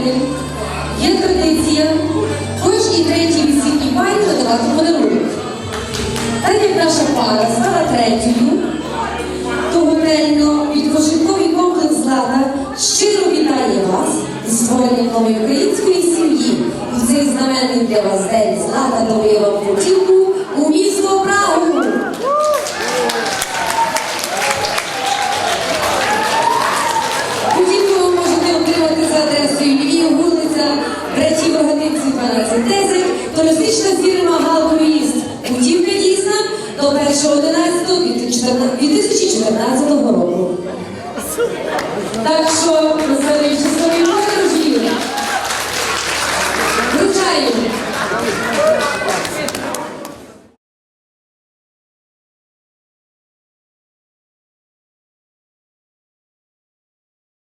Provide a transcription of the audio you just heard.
України є традиція кожній третій весільній парі надавати подарунок. Так як наша пара стала третьою, то готельно відпочинковий комплекс лада щиро вітає вас з створенням нової української сім'ї. В цей знаменний для вас день «Злата» дарує вам путівку синтезів, туристична фірма Галкоїст. Путівка дійсна до 1.11.2014 року. Так що, на